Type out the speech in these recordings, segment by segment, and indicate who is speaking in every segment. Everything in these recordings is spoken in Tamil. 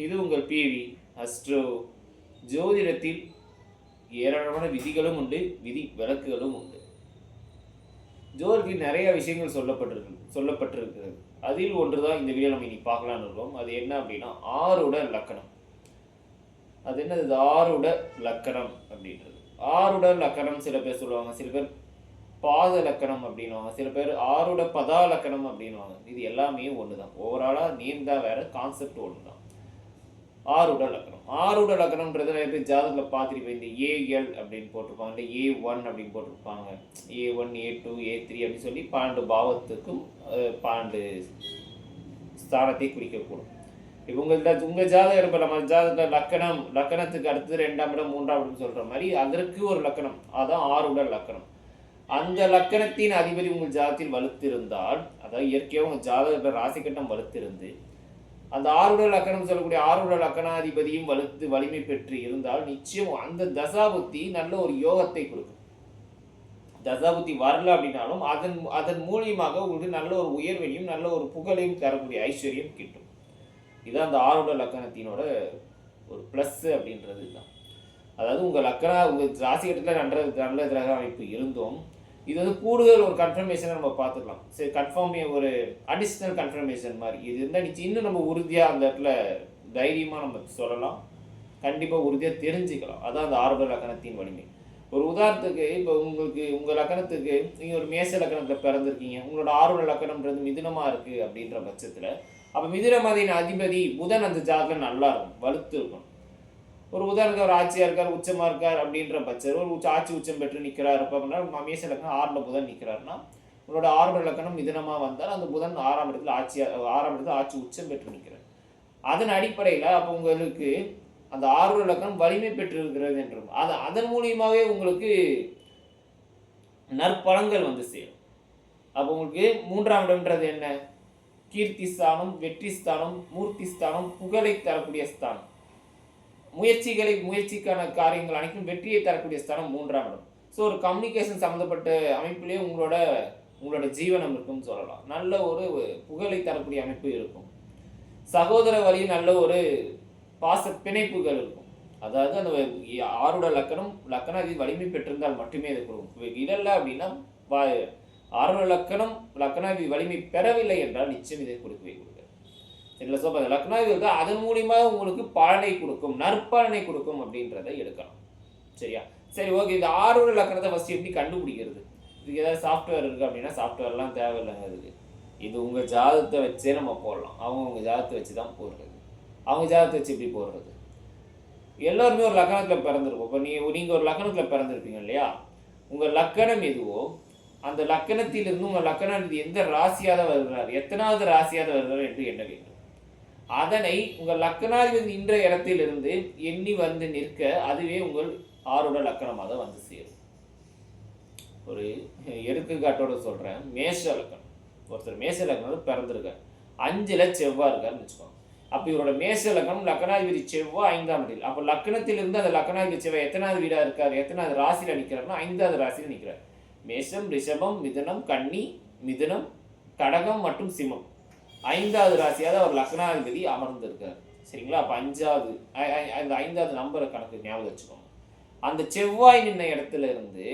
Speaker 1: இது உங்கள் பிவி அஸ்ட்ரோ. ஜோதிடத்தில் ஏராளமான விதிகளும் உண்டு விதி விளக்குகளும் உண்டு. ஜோதிடத்தில் நிறைய விஷயங்கள் சொல்லப்பட்டிருக்கு சொல்லப்பட்டிருக்கிறது. அதில் ஒன்று தான் இந்த வீடியோ நம்ம இன்னைக்கு பார்க்கலாம்னு இருக்கோம். அது என்ன அப்படின்னா ஆறுட லக்கணம். அது என்னது? இது ஆறுட லக்கணம் அப்படின்றது. ஆறுட லக்கணம் சில பேர் சொல்லுவாங்க. சில பேர் பாத லக்கணம் அப்படின்னுவாங்க. சில பேர் ஆறுட பதா லக்கணம் அப்படின்னுவாங்க. இது எல்லாமே ஒன்று தான் ஓவராலாக நேம் தான் வேற கான்செப்ட் ஒன்று தான் ஆறுட லக்கணம். ஆறுட லக்கணம்ன்றது நிறைய பேர் ஜாதகத்தில் பார்த்துருப்பேன் இந்த ஏஎல் அப்படின்னு போட்டிருப்பாங்க. இல்லை ஏ ஒன் அப்படின்னு போட்டிருப்பாங்க. A one A two A three அப்படின்னு சொல்லி பன்னெண்டு பாவத்துக்கும் அஹ், பன்னெண்டு ஸ்தானத்தை குறிக்கக்கூடும். இப்போ உங்கள்கிட்ட உங்கள் ஜாதகம் இருப்ப நம்ம ஜாதகத்தில் லக்கணம் லக்கணத்துக்கு அடுத்தது ரெண்டாம் இடம் மூன்றாம் இடம் சொல்கிற மாதிரி அதற்கு ஒரு லக்கணம். அதான் உடல் லக்கணம். அந்த லக்கணத்தின் அதிபதி உங்கள் ஜாதகத்தில் வலுத்திருந்தால் அதாவது இயற்கையாக உங்கள் ஜாதகத்தில் ராசிக்கட்டம் வலுத்திருந்து அந்த ஆறுடல் லக்கணம் சொல்லக்கூடிய ஆறுடல் லக்கணாதிபதியும் வலுத்து வலிமை பெற்று இருந்தால் நிச்சயம் அந்த தசாபுத்தி நல்ல ஒரு யோகத்தை கொடுக்கும். தசாபுத்தி வரல அப்படின்னாலும் அதன் அதன் மூலியமாக உங்களுக்கு நல்ல ஒரு உயர்வையும் நல்ல ஒரு புகழையும் தரக்கூடிய ஐஸ்வர்யம் கிட்டும். இதுதான் அந்த ஆறுடல் லக்கணத்தினோட ஒரு ப்ளஸ் அப்படின்றது தான். அதாவது உங்கள் லக்கணா உங்கள் ராசிகட்டத்தில் நல்ல நல்ல கிரக அமைப்பு இருந்தும் இது வந்து கூடுதல் ஒரு கன்ஃபர்மேஷனை நம்ம பார்த்துக்கலாம். சரி கன்ஃபார்ம் ஒரு அடிஷ்னல் கன்ஃபர்மேஷன் மாதிரி. இது இருந்தால் நிச்சயம் இன்னும் நம்ம உறுதியாக அந்த இடத்துல தைரியமாக நம்ம சொல்லலாம். கண்டிப்பாக உறுதியாக தெரிஞ்சுக்கலாம். அதான் அந்த ஆர்வ லக்கணத்தின் வலிமை. ஒரு உதாரணத்துக்கு இப்போ உங்களுக்கு உங்கள் லக்கணத்துக்கு நீங்கள் ஒரு மேச லக்கணத்தில் பிறந்திருக்கீங்க. உங்களோட ஆர்வ லக்கணம்ன்றது மிதுனமாக இருக்குது அப்படின்ற பட்சத்தில் அப்போ மிதுனமதியின் அதிபதி புதன் அந்த ஜாதகம் நல்லா இருக்கும் வலுத்து இருக்கும். ஒரு உதாரணத்துக்கு ஒரு ஆட்சியாக இருக்கார் உச்சமாக இருக்கார் அப்படின்ற பட்சம் ஒரு உச்ச ஆட்சி உச்சம் பெற்று நிற்கிறார் அப்போ அப்படின்னா மேச லக்கணம் ஆறில் புதன் நிற்கிறாருன்னா உங்களோட ஆறு லக்கணம் மிதனமாக வந்தால் அந்த புதன் ஆறாம் இடத்துல ஆட்சி ஆறாம் இடத்துல ஆட்சி உச்சம் பெற்று நிற்கிறார் அதன் அடிப்படையில் அப்போ உங்களுக்கு அந்த ஆறு லக்கணம் வலிமை பெற்றிருக்கிறது என்றும் அது அதன் மூலியமாகவே உங்களுக்கு நற்பலங்கள் வந்து சேரும். அப்போ உங்களுக்கு மூன்றாம் இடம்ன்றது என்ன? கீர்த்தி ஸ்தானம் வெற்றி ஸ்தானம் மூர்த்தி ஸ்தானம் புகழை தரக்கூடிய ஸ்தானம். முயற்சிகளை முயற்சிக்கான காரியங்கள் அனைத்தும் வெற்றியை தரக்கூடிய ஸ்தானம் மூன்றாம் இடம். ஸோ ஒரு கம்யூனிகேஷன் சம்மந்தப்பட்ட அமைப்பிலேயே உங்களோட உங்களோட ஜீவனம் இருக்கும்னு சொல்லலாம். நல்ல ஒரு புகழை தரக்கூடிய அமைப்பு இருக்கும். சகோதர வழியும் நல்ல ஒரு பாச பிணைப்புகள் இருக்கும். அதாவது அந்த ஆரோட லக்கணம் லக்கணாதி வலிமை பெற்றிருந்தால் மட்டுமே இது கொடுக்கும் இடல்ல அப்படின்னா வா- லக்கணம் லக்கணாதி வலிமை பெறவில்லை என்றால் நிச்சயம் இதை கொடுக்கவே கொடுக்கும் இதில் சொல்கிறது லக்னாதிபதி லக்னாதி அதன் மூலியமாக உங்களுக்கு பலனை கொடுக்கும் நற்பலனை கொடுக்கும் அப்படின்றத எடுக்கலாம். சரியா? சரி ஓகே இந்த ஆறுட லக்கணத்தை ஃபஸ்ட் எப்படி கண்டுபிடிக்கிறது? இதுக்கு ஏதாவது சாஃப்ட்வேர் இருக்குது அப்படின்னா சாஃப்ட்வேர்லாம் தேவையில்லைங்க அதுக்கு. இது உங்கள் ஜாதகத்தை வச்சே நம்ம போடலாம். அவங்க உங்கள் ஜாதகத்தை வச்சு தான் போடுறது. அவங்க ஜாதகத்தை வச்சு எப்படி போடுறது? எல்லோருமே ஒரு லக்கணத்தில் பிறந்திருக்கும். இப்போ நீ நீங்கள் ஒரு லக்கணத்தில் பிறந்திருப்பீங்க இல்லையா? உங்கள் லக்கணம் எதுவோ அந்த லக்கணத்திலிருந்து உங்கள் லக்கணம் எந்த ராசியாக வருகிறார்? எத்தனாவது ராசியாக வருகிறார் என்று எண்ண வேண்டும். அதனை உங்கள் லக்கணாதிபதி நின்ற இடத்திலிருந்து எண்ணி வந்து நிற்க அதுவே உங்கள் ஆறுட லக்கணமாக வந்து சேரும். ஒரு எடுத்துக்காட்டோட சொல்கிறேன் மேஷ லக்கணம். ஒருத்தர் மேஷ லக்கணம் பிறந்திருக்கார். அஞ்சில் செவ்வாய் இருக்காருன்னு வச்சுக்கோங்க. அப்போ இவரோட மேஷ லக்கணம் லக்கணாதிபதி செவ்வாய் ஐந்தாம் இடத்தில். அப்போ லக்கணத்திலிருந்து அந்த லக்கணாதிபதி செவ்வாய் எத்தனாவது வீடாக இருக்கார்? எத்தனாவது ராசியில் நிற்கிறாருன்னா ஐந்தாவது ராசியில் நிற்கிறார் மேஷம் ரிஷபம் மிதுனம் கன்னி மிதுனம் கடகம் மற்றும் சிம்மம். ஐந்தாவது ராசியாக அவர் லக்னாதிபதி அமர்ந்திருக்கார். சரிங்களா? அப்போ அஞ்சாவது அந்த ஐந்தாவது நம்பரை கணக்கு ஞாபகம் வச்சுக்கோங்க. அந்த செவ்வாய் நின்ன இடத்துல இருந்து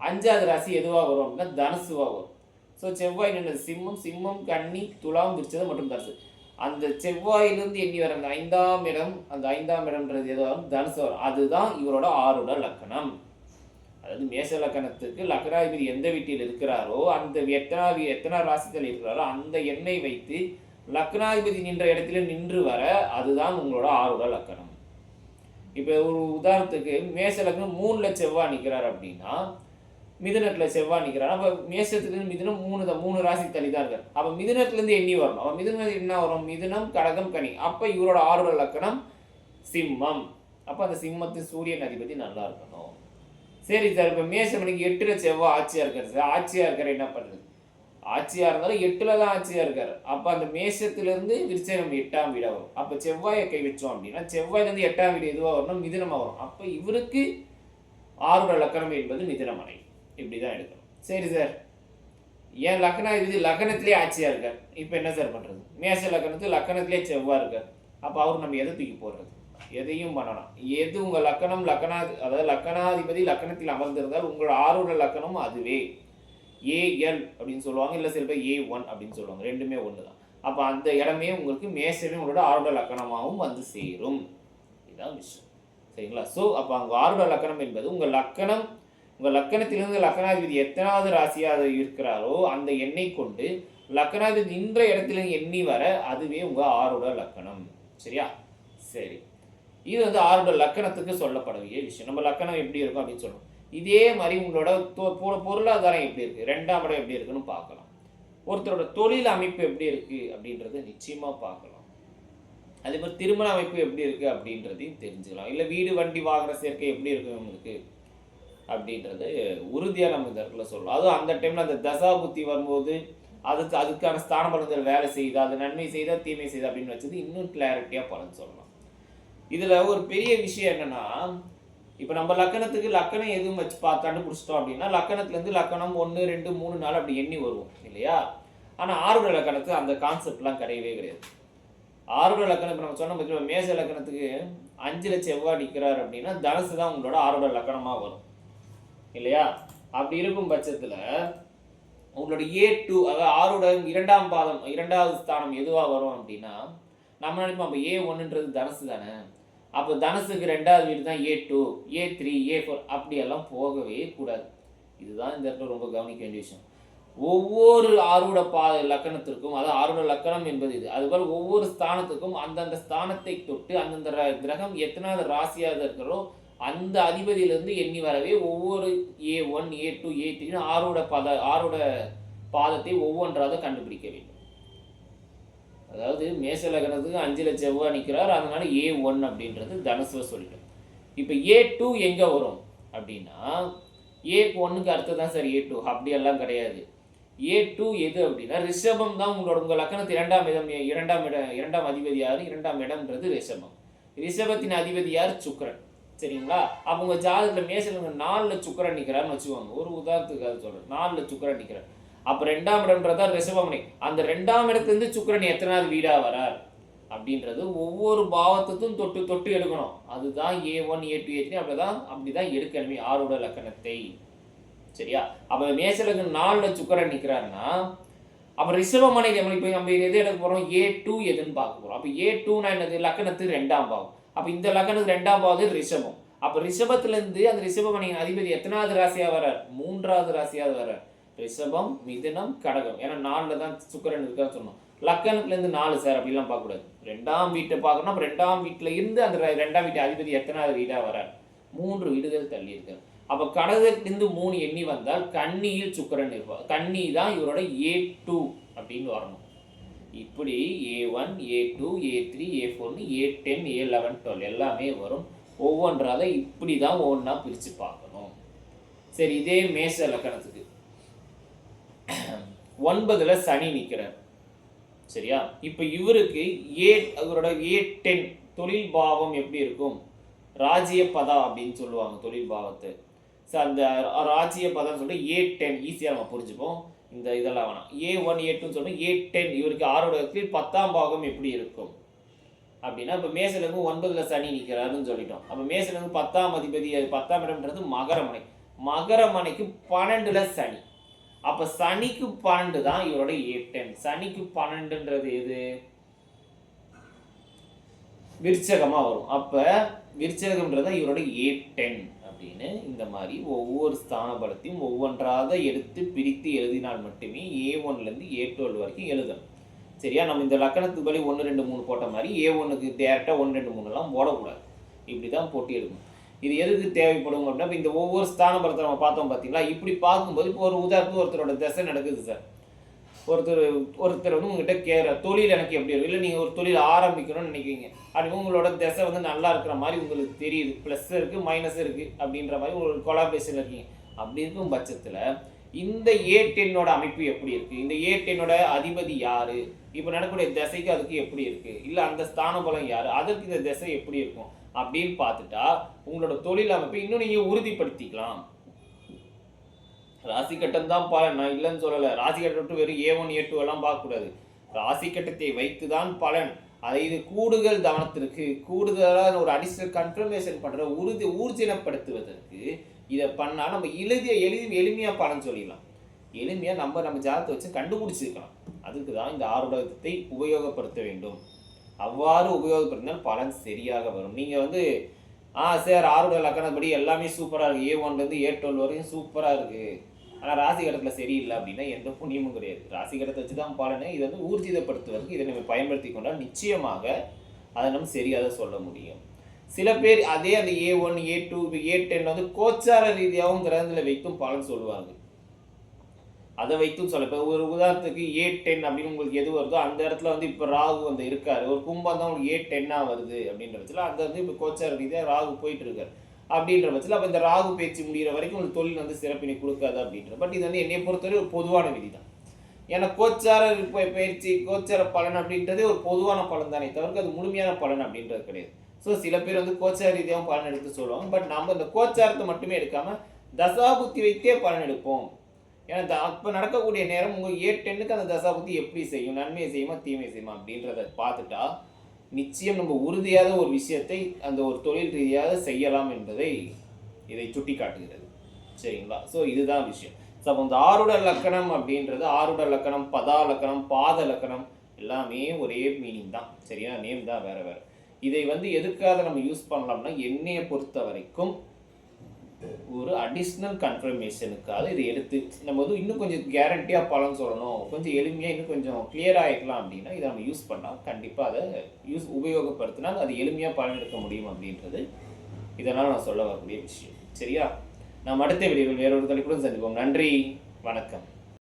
Speaker 1: அஞ்சாவது ராசி எதுவாக வரும் அப்படின்னா தனுசுவாக வரும். ஸோ செவ்வாய் நின்றது சிம்மம் சிம்மம் கன்னி துலாம் பிரிச்சது மற்றும் தனுசு. அந்த செவ்வாயிலிருந்து எண்ணி வர அந்த ஐந்தாம் இடம் அந்த ஐந்தாம் இடம்ன்றது எதுவாக வரும்? தனுசு வரும். அதுதான் இவரோட ஆறுட லக்கணம். அதாவது மேச லக்கணத்துக்கு லக்னாதிபதி எந்த வீட்டில் இருக்கிறாரோ அந்த எத்தனாவது எத்தனை ராசிகள் இருக்கிறாரோ அந்த எண்ணெய் வைத்து லக்னாதிபதி நின்ற இடத்துல நின்று வர அதுதான் உங்களோட ஆறுட லக்கணம். இப்போ ஒரு உதாரணத்துக்கு மேச லக்னம் மூணில் செவ்வாய் நிற்கிறார் அப்படின்னா மிதுனத்தில் செவ்வாய் நிற்கிறார் அப்போ மேசத்துலேருந்து மிதுனம் மூணு தான் மூணு ராசி தள்ளி தான் இருக்கார். அப்போ மிதுனத்துலேருந்து எண்ணி வரணும். அப்போ மிதுனம் என்ன வரும்? மிதுனம் கடகம் கனி. அப்போ இவரோட ஆறுட லக்கணம் சிம்மம். அப்போ அந்த சிம்மத்து சூரியன் அதிபதி நல்லா இருக்கணும். சரி சார் இப்போ மேசமணிக்கு எட்டில் செவ்வாய் ஆட்சியாக இருக்கார். சார் ஆட்சியாக இருக்கார் என்ன பண்ணுறது ஆட்சியாக இருந்தாலும் எட்டில் தான் ஆட்சியாக இருக்கார். அப்போ அந்த மேஷத்துலேருந்து விருச்சகம் எட்டாம் வீடாக வரும். அப்போ செவ்வாயை கை வச்சோம் அப்படின்னா செவ்வாயிலேருந்து எட்டாம் வீடு எதுவாக வரணும் மிதனமாக வரும். அப்போ இவருக்கு ஆறுட லக்கணம் என்பது மிதனமனை இப்படி தான் எடுக்கணும். சரி சார். ஏன் லக்னா இது லக்னத்திலே ஆட்சியாக இருக்கார். இப்போ என்ன சார் பண்ணுறது மேச லக்னத்து லக்னத்திலே செவ்வாய் இருக்கார். அப்போ அவர் நம்ம எதை தூக்கி போடுறது? எதையும் பண்ணலாம். எது உங்கள் லக்கணம் லக்கணா அதாவது லக்கணாதிபதி லக்கணத்தில் அமர்ந்திருந்தால் உங்கள் ஆறுட லக்கணம் அதுவே. ஏஎல் அப்படின்னு சொல்லுவாங்க இல்லை சில பேர் ஏ ஒன் அப்படின்னு சொல்லுவாங்க ரெண்டுமே ஒன்று தான் அப்போ அந்த இடமே உங்களுக்கு மேசமே உங்களோட ஆறோட லக்கணமாகவும் வந்து சேரும். இதுதான் விஷயம். சரிங்களா? ஸோ அப்போ அங்கே ஆறுட லக்கணம் என்பது உங்கள் லக்கணம் உங்கள் லக்கணத்திலிருந்து லக்கணாதிபதி எத்தனாவது ராசியாக இருக்கிறாரோ அந்த எண்ணை கொண்டு லக்கணாதிபதி நின்ற இடத்துல எண்ணி வர அதுவே உங்கள் ஆறோட லக்கணம். சரியா? சரி. இது வந்து ஆறுட லக்கணத்துக்கு சொல்லப்படக்கூடிய விஷயம். நம்ம லக்கணம் எப்படி இருக்கும் அப்படின்னு சொல்லணும் இதே மாதிரி உங்களோட பொ- பொருளாதாரம் எப்படி இருக்குது ரெண்டாம் இடம் எப்படி இருக்குன்னு பார்க்கலாம். ஒருத்தரோட தொழில் அமைப்பு எப்படி இருக்குது அப்படின்றத நிச்சயமாக பார்க்கலாம். அதே மாதிரி திருமண அமைப்பு எப்படி இருக்குது அப்படின்றதையும் தெரிஞ்சுக்கலாம். இல்லை வீடு வண்டி வாகன சேர்க்கை எப்படி இருக்கு உங்களுக்கு அப்படின்றது உறுதியாக நம்ம இந்த இடத்துல சொல்லலாம் அதுவும் அந்த டைமில் அந்த தசா புத்தி வரும்போது அதுக்கு அதுக்கான ஸ்தான பலன்கள் வேலை செய்யுதா? அது நன்மை செய்தால் தீமை செய்தா அப்படின்னு வச்சது இன்னும் கிளாரிட்டியாக பலன் சொல்லலாம். இதில் ஒரு பெரிய விஷயம் என்னென்னா இப்போ நம்ம லக்கணத்துக்கு லக்கணம் எதுவும் வச்சு பார்த்து கண்டுபிடிச்சிட்டோம் அப்படின்னா லக்கணத்துலேருந்து லக்கணம் ஒன்று ரெண்டு மூணு நாள் அப்படி எண்ணி வருவோம் இல்லையா? ஆனால் ஆறுட லக்கணத்துக்கு அந்த கான்செப்ட்லாம் கிடையவே கிடையாது. ஆறுட லக்கணம் இப்போ நம்ம சொன்ன பற்றி மேச லக்கணத்துக்கு அஞ்சில் செவ்வாய் நிற்கிறார் அப்படின்னா தனுசு தான் உங்களோட ஆறுட லக்கணமாக வரும் இல்லையா? அப்படி இருக்கும் பட்சத்தில் உங்களோட ஏ டூ அதாவது ஆறுட இரண்டாம் பாதம் இரண்டாவது ஸ்தானம் எதுவாக வரும் அப்படின்னா நம்ம நினைப்போம் அப்போ ஏ ஒன்றுன்றது தனுசு தானே? அப்போ தனுசுக்கு ரெண்டாவது வீடு தான் A two A three A four அப்படியெல்லாம் போகவே கூடாது. இதுதான் இந்த இடத்துல ரொம்ப கவனிக்க வேண்டிய விஷயம். ஒவ்வொரு ஆரூட பா லக்கணத்திற்கும் அதாவது ஆரூட லக்கணம் என்பது இது. அதுபோல் ஒவ்வொரு ஸ்தானத்துக்கும் அந்தந்த ஸ்தானத்தை தொட்டு அந்தந்த கிரகம் எத்தனாவது ராசியாக இருக்கிறோ அந்த அதிபதியிலிருந்து எண்ணி வரவே ஒவ்வொரு ஏ ஒன் ஏ டூ ஏ த்ரீன்னு ஆறுட பத ஆறுட பாதத்தை ஒவ்வொன்றாக கண்டுபிடிக்க வேண்டும். அதாவது மேச லக்னத்துக்கு அஞ்சில் செவ்வாய் நிற்கிறார் அதனால ஏ ஒன் அப்படின்றது தனுசுவை சொல்லிட்டோம். இப்போ ஏ டூ எங்கே வரும் அப்படின்னா ஏ ஒன்றுக்கு அடுத்து தான் சார் ஏ டூ அப்படியெல்லாம் கிடையாது. ஏ டூ எது அப்படின்னா ரிஷபம் தான் உங்களோட உங்கள் லக்கணத்து இரண்டாம் இடம் இரண்டாம் இடம் இரண்டாம் அதிபதி யார்? இரண்டாம் இடம்ன்றது ரிஷபம். ரிஷபத்தின் அதிபதி யார்? சுக்கரன். சரிங்களா? அப்போ உங்கள் ஜாதகத்தில் மேசலுங்க நாலில் சுக்கிரன் நிற்கிறான்னு வச்சுக்கோங்க. ஒரு உதாரணத்துக்கு அது சொல்கிறேன் நாலில் சுக்கிரன் நிற்கிறார் அப்போ ரெண்டாம் இடம்ன்றதா ரிஷபமனை அந்த ரெண்டாம் இடத்துலேருந்து சுக்கரன் எத்தனாவது வீடாக வரார்? அப்படின்றது ஒவ்வொரு பாவத்துக்கும் தொட்டு தொட்டு எடுக்கணும். அதுதான் A one A two A three அப்படிதான் அப்படிதான் எடுக்கணுமே ஆறுட லக்கணத்தை. சரியா? அப்போ மேசலுக்கு நாலில் சுக்கரன் நிற்கிறாருன்னா அப்போ ரிஷபமனை நம்ம இப்போ நம்ம எது எடுக்க போகிறோம் ஏ டூ எதுன்னு பார்க்க போகிறோம் அப்போ ஏ டூனா என்னது? லக்கணத்துக்கு ரெண்டாம் பாவம். அப்போ இந்த லக்கணத்துக்கு ரெண்டாம் பாவது ரிஷபம் அப்போ ரிஷபத்துலேருந்து அந்த ரிஷபமனையின் அதிபதி எத்தனாவது ராசியாக வரார்? மூன்றாவது ராசியாக வர்றார் ரிஷபம் மிதுனம் கடகம். ஏன்னா நாலில் தான் சுக்கரன் இருக்கான்னு சொன்னோம். லக்கணத்துலேருந்து நாலு சார் அப்படிலாம் பார்க்கக்கூடாது. ரெண்டாம் வீட்டை பார்க்கணும். அப்போ ரெண்டாம் வீட்டில் இருந்து அந்த ரெண்டாம் வீட்டு அதிபதி எத்தனாவது வீடாக வரார்? மூன்று வீடுகள் தள்ளி இருக்கார். அப்போ கடகத்திலிருந்து மூணு எண்ணி வந்தால் கன்னியில் சுக்கிரன் இருப்பார். கன்னி தான் இவரோட ஏ டூ அப்படின்னு வரணும். இப்படி A one A two A three A ஃபோர்னு A ten A eleven twelve எல்லாமே வரும். ஒவ்வொன்றாக இப்படி தான் ஒவ்வொன்றா பிரித்து பார்க்கணும். சரி இதே மேச லக்கணத்துக்கு ஒன்பதுல சனி நிற்கிறார் சரியா? இப்போ இவருக்கு ஏ அவரோட ஏ டென் தொழில் பாவம் எப்படி இருக்கும்? ராஜ்ய பதா அப்படின்னு சொல்லுவாங்க தொழில் பாவத்தை. ஸோ அந்த ராஜ்ய பதம் சொல்லிட்டு ஏ டென் ஈஸியாக நம்ம புரிஞ்சுப்போம். இந்த இதெல்லாம் வேணாம். ஏ ஒன் ஏ டூன்னு சொல்லிட்டு ஏ டென் இவருக்கு ஆறோட கீழ் பத்தாம் பாகம் எப்படி இருக்கும்? அப்படின்னா இப்போ மேசலுக்கு ஒன்பதில் சனி நிற்கிறாருன்னு சொல்லிட்டோம். அப்போ மேசலுக்கு பத்தாம் அதிபதி அது பத்தாம் இடம்ன்றது மகரமனை மகரமனைக்கு பன்னெண்டில் சனி. அப்ப சனிக்கு பன்னெண்டு தான் இவரோட ஏ டென் சனிக்கு பன்னெண்டுன்றது எது? விருச்சகமா வரும். அப்ப விருச்சகம்ன்றது இவரோட ஏ டென் அப்படின்னு இந்த மாதிரி ஒவ்வொரு ஸ்தானபலத்தையும் ஒவ்வொன்றாக எடுத்து பிரித்து எழுதினால் மட்டுமே ஏ ஒன்லேருந்து ஏ டுவெல் வரைக்கும் எழுதணும். சரியா? நம்ம இந்த லக்கணத்துக்கு படி ஒன்று ரெண்டு மூணு போட்ட மாதிரி ஏ ஒன்றுக்கு டேரெக்டாக ஒன்று ரெண்டு மூணுலாம் போடக்கூடாது. இப்படி தான் போட்டி எடுக்கணும். இது எதுக்கு தேவைப்படும் அப்படின்னா இப்போ இந்த ஒவ்வொரு ஸ்தான பலத்தை நம்ம பார்த்தோம் பார்த்தீங்களா இப்படி பார்க்கும்போது இப்போ ஒரு உதாரணத்துக்கு ஒருத்தரோட திசை நடக்குது சார். ஒருத்தர் ஒருத்தர் வந்து உங்ககிட்ட கேட்குற தொழில் எனக்கு எப்படி இருக்கும் இல்லை நீங்கள் ஒரு தொழில் ஆரம்பிக்கணும்னு நினைக்கிறீங்க. அப்படி உங்களோட திசை வந்து நல்லா இருக்கிற மாதிரி உங்களுக்கு தெரியுது. ப்ளஸ் இருக்குது மைனஸ் இருக்குது அப்படின்ற மாதிரி ஒரு கொலாபரேஷன் இருக்கீங்க. அப்படி இருக்கும் பட்சத்தில் இந்த ஏ டென்னோட அமைப்பு எப்படி இருக்குது இந்த ஏ டென்னோட அதிபதி யார்? இப்போ நடக்கக்கூடிய திசைக்கு அதுக்கு எப்படி இருக்குது இல்லை அந்த ஸ்தான பலம் யார்? அதற்கு இந்த திசை எப்படி இருக்கும்? அப்படின்னு பார்த்துட்டா உங்களோட தொழில் அமைப்பை இன்னும் நீங்கள் உறுதிப்படுத்திக்கலாம். ராசி கட்டம் தான் பலன் நான் இல்லைன்னு சொல்லலை. ராசி கட்டம் வெறும் ஏ ஒன் ஏ டூ எல்லாம் பார்க்கக்கூடாது. ராசி கட்டத்தை வைத்து தான் பலன். அதை இது கூடுதல் கவனத்திற்கு கூடுதலாக ஒரு அடிஷனல் கன்ஃபர்மேஷன் பண்ணுற உறுதி ஊர்ஜினப்படுத்துவதற்கு இதை பண்ணால் நம்ம எளிதிய எளி எளிமையாக பலன் சொல்லிடலாம். எளிமையாக நம்ம நம்ம ஜாதகத்தை வச்சு கண்டுபிடிச்சிருக்கலாம். அதுக்கு தான் இந்த ஆறுடகத்தை உபயோகப்படுத்த வேண்டும். அவ்வாறு உபயோகப்படுத்தினால் பலன் சரியாக வரும். நீங்கள் வந்து ஆ சார் ஆறுடைய லக்கணப்படி எல்லாமே சூப்பராக இருக்குது ஏ ஒன்லேருந்து ஏ டுவெல் வரையும் சூப்பராக இருக்குது ஆனால் ராசி கடத்தில் சரியில்லை அப்படின்னா எந்த புண்ணியமும் கிடையாது. ராசி கடத்தை வச்சு தான் பலனை இதை வந்து ஊர்ஜிதப்படுத்துவதற்கு இதை நம்ம பயன்படுத்தி கொண்டால் நிச்சயமாக அதை நம்ம சரியாக சொல்ல முடியும். சில பேர் அதே அந்த A one A two A ten வந்து கோச்சார ரீதியாகவும் கிரகத்தில் வைக்கும் பலன் சொல்லுவாங்க. அதை வைத்தும் சொல்ல இப்போ ஒரு உதாரணத்துக்கு ஏ டென் அப்படின்னு உங்களுக்கு எது வருதோ அந்த இடத்துல வந்து இப்போ ராகு வந்து இருக்காரு. ஒரு கும்பம் தான் உங்களுக்கு ஏ டென்னாக வருது அப்படின்ற பட்சத்தில் அந்த வந்து இப்போ கோச்சார ரீதியாக ராகு போயிட்டு இருக்காரு. அப்படின்ற பட்சத்தில் அப்போ இந்த ராகு பேச்சு முடிகிற வரைக்கும் உங்களுக்கு தொழில் வந்து சிறப்பினை கொடுக்காது அப்படின்ற. பட் இது வந்து என்னை பொறுத்தவரை ஒரு பொதுவான விதி தான் ஏன்னா கோச்சார பயிற்சி கோச்சார பலன் அப்படின்றதே ஒரு பொதுவான பலன் தானே தவிர்த்து அது முழுமையான பலன் அப்படின்றது கிடையாது. ஸோ சில பேர் வந்து கோச்சார ரீதியாகவும் பலன் எடுத்து சொல்லுவாங்க. பட் நம்ம இந்த கோச்சாரத்தை மட்டுமே எடுக்காமல் தசாபுத்தி வைத்தே பலன் எடுப்போம். ஏன்னா த- அப்போ நடக்கக்கூடிய நேரம் உங்கள் ஏ டென்னுக்கு அந்த தசாபுத்தி எப்படி செய்யும்? நன்மையை செய்யுமா தீமை செய்யுமா அப்படின்றத பார்த்துட்டா நிச்சயம் நம்ம உறுதியாக ஒரு விஷயத்தை அந்த ஒரு தொழில் ரீதியாக செய்யலாம் என்பதை இதை சுட்டி காட்டுகிறது சரிங்களா? ஸோ இதுதான் விஷயம். ஸோ அப்போ இந்த ஆருட லக்கணம் அப்படின்றது ஆருட லக்கணம் பதா லக்கணம் பாத லக்கணம் எல்லாமே ஒரே மீனிங் தான். சரியா? நேம் தான் வேற வேறு. இதை வந்து எதுக்காக நம்ம யூஸ் பண்ணலாம்னா என்னையை பொறுத்த வரைக்கும் ஒரு அடிஷ்னல் கன்ஃபர்மேஷனுக்காக இதை எடுத்து நம்ம வந்து இன்னும் கொஞ்சம் கேரண்டியாக பலன் சொல்லணும். கொஞ்சம் எளிமையாக இன்னும் கொஞ்சம் கிளியர் ஆகிக்கலாம் அப்படின்னா இதை நம்ம யூஸ் பண்ணால் கண்டிப்பாக அதை யூஸ் உபயோகப்படுத்தினால் அது எளிமையாக பலன் எடுக்க முடியும் அப்படின்றது இதனால் நான் சொல்ல வரக்கூடிய விஷயம். சரியா? நாம் அடுத்த வீடியோவில் வேறொரு தலைப்புடன் சந்திப்போம். நன்றி. வணக்கம்.